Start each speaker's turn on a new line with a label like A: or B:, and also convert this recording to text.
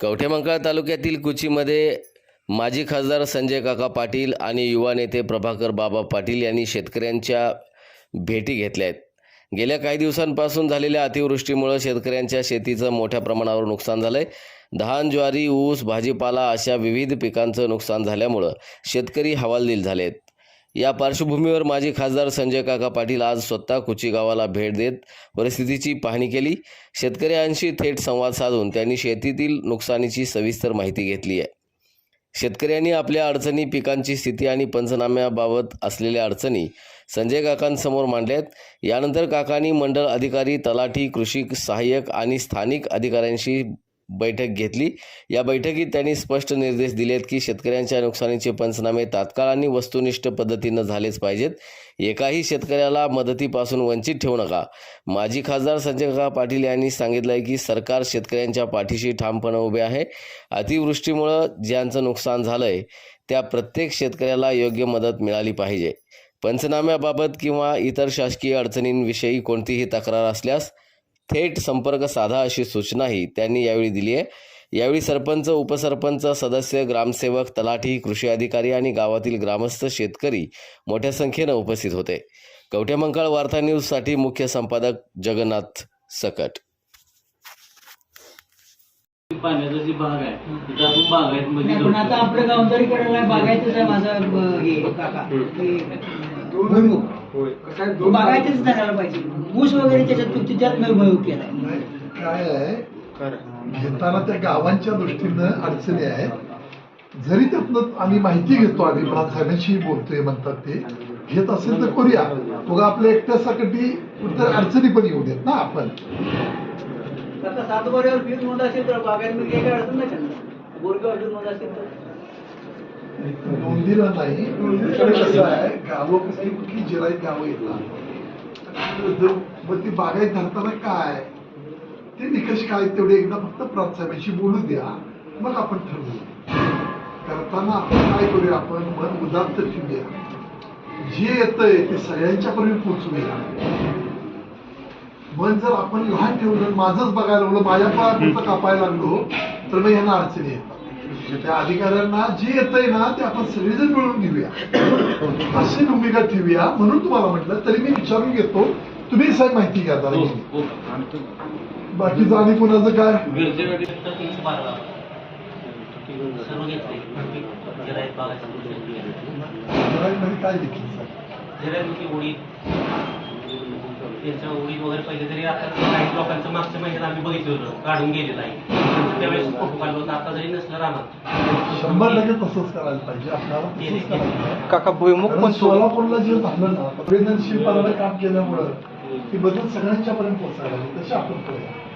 A: कवठेमंकाळ तालुक्यातील कुचीमध्ये माजी खासदार संजय काका पाटील आणि युवा नेते प्रभाकर बाबा पाटील यांनी शेतकऱ्यांच्या भेटी घेतल्या आहेत. गेल्या काही दिवसांपासून झालेल्या अतिवृष्टीमुळे शेतकऱ्यांच्या शेतीचं मोठ्या प्रमाणावर नुकसान झालंय. धान ज्वारी ऊस भाजीपाला अशा विविध पिकांचं नुकसान झाल्यामुळं शेतकरी हवालदिल झालेत. या पार्श्वभूमीवर माजी खासदार संजय काका पाटील आज स्वतः कुची गावाला भेट देत परिस्थितीची पाहणी केली. शेतकऱ्यांशी थेट संवाद साधून त्यांनी शेतीतील नुकसानीची सविस्तर माहिती घेतली आहे. शेतकऱ्यांनी आपल्या अडचणी पिकांची स्थिती आणि पंचनाम्याबाबत असलेल्या अडचणी संजय काकांसमोर मांडल्यात. यानंतर काकांनी मंडळ अधिकारी तलाठी कृषी सहाय्यक आणि स्थानिक अधिकाऱ्यांशी बैठक घेतली. या बैठकीत त्यांनी स्पष्ट निर्देश दिलेत की शेतकऱ्यांच्या नुकसानीचे पंचनामे तात्काळ आणि वस्तुनिष्ठ पद्धतीनं झालेच पाहिजेत. एकाही शेतकऱ्याला मदतीपासून वंचित ठेवू नका. माजी खासदार संजय काका पाटील यांनी सांगितलं आहे की सरकार शेतकऱ्यांच्या पाठीशी ठामपणे उभे आहे. अतिवृष्टीमुळं ज्यांचं नुकसान झालं आहे त्या प्रत्येक शेतकऱ्याला योग्य मदत मिळाली पाहिजे. पंचनाम्याबाबत किंवा इतर शासकीय अडचणींविषयी कोणतीही तक्रार असल्यास थेट संपर्क साधा अशी सूचनाही त्यांनी यावेळी दिली आहे. यावेळी सरपंच उपसरपंच सदस्य ग्रामसेवक तलाठी कृषी अधिकारी आणि गावातील ग्रामस्थ शेतकरी मोठ्या संख्येनं उपस्थित होते. कवठेमंकाळ वार्ता न्यूजसाठी मुख्य संपादक जगन्नाथ सकट.
B: पाण्याचा जी भाग आहे तिथं आपण बागायत मध्ये
C: नाही, पण आता आपलं गाव जरी करायला आहे माझा हे काका. तो बागायचंच करायला पाहिजे. ऊस वगैरे त्याच्यात तुमची त्यात केलाय.
D: काय आहे? घेताना त्या गावांच्या दृष्टीनं अडचणी आहेत. जरी त्यातनं आम्ही माहिती घेतो आणि साहेबांशी बोलतोय म्हणतात ते. घेत असेल तर करूया. बघा आपल्या एकट्यासाठी कुठतर अडचणी पण येऊ देत ना आपण.
C: आता सात बऱ्यावर पीक नोंद असेल तर बागायत काही अडचण नाही त्यांना बोरगाव असेल तर.
D: नोंदीला नाही. कसं आहे गावं कसं कुठली जिराईत गावं येतात. मग ती बागायत धरताना काय? ते निकष काय तेवढे एकदा फक्त प्राथसाहेबांशी बोलू द्या. मग आपण ठरवू. करताना आपण काय करूया आपण? मन उदात्त ठेवूया. जे येतंय ते सगळ्यांच्या पर्यंत पोचवूया मन जर आपण लहान ठेवलं माझंच बघायला लागलो माझ्या पायापुरतं कापायला लागलो तर मग यांना अडचणी येतात. त्या अधिकाऱ्यांना जे येतंय ना ते आपण सगळेजण मिळून घेऊया. अशी भूमिका ठेवूया म्हणून तुम्हाला म्हटलं तरी मी विचारून घेतो. तुम्ही साहेब माहिती घ्या
B: हो. हो.
D: बाकीचं आणि कोणाचं काय? काय देखील
B: त्यांच्या उडीद वगैरे पहिले तरी आता काही लोकांचं मागच्या महिन्यात आम्ही बघितलं होतं काढून गेलेलं आहे त्यावेळेस फोटो काढलं होतं आता जरी नसलं राहणार
D: शंभर टक्के तसंच करायला पाहिजे आपल्याला तसंच करायला पाहिजे.
E: काका
D: कारण
E: पण
D: सोलापूरला जे झालं ना संवेदनशील काम केल्यामुळं ती बदल सगळ्यांच्या पर्यंत पोहोचायला. तशी आपण करूया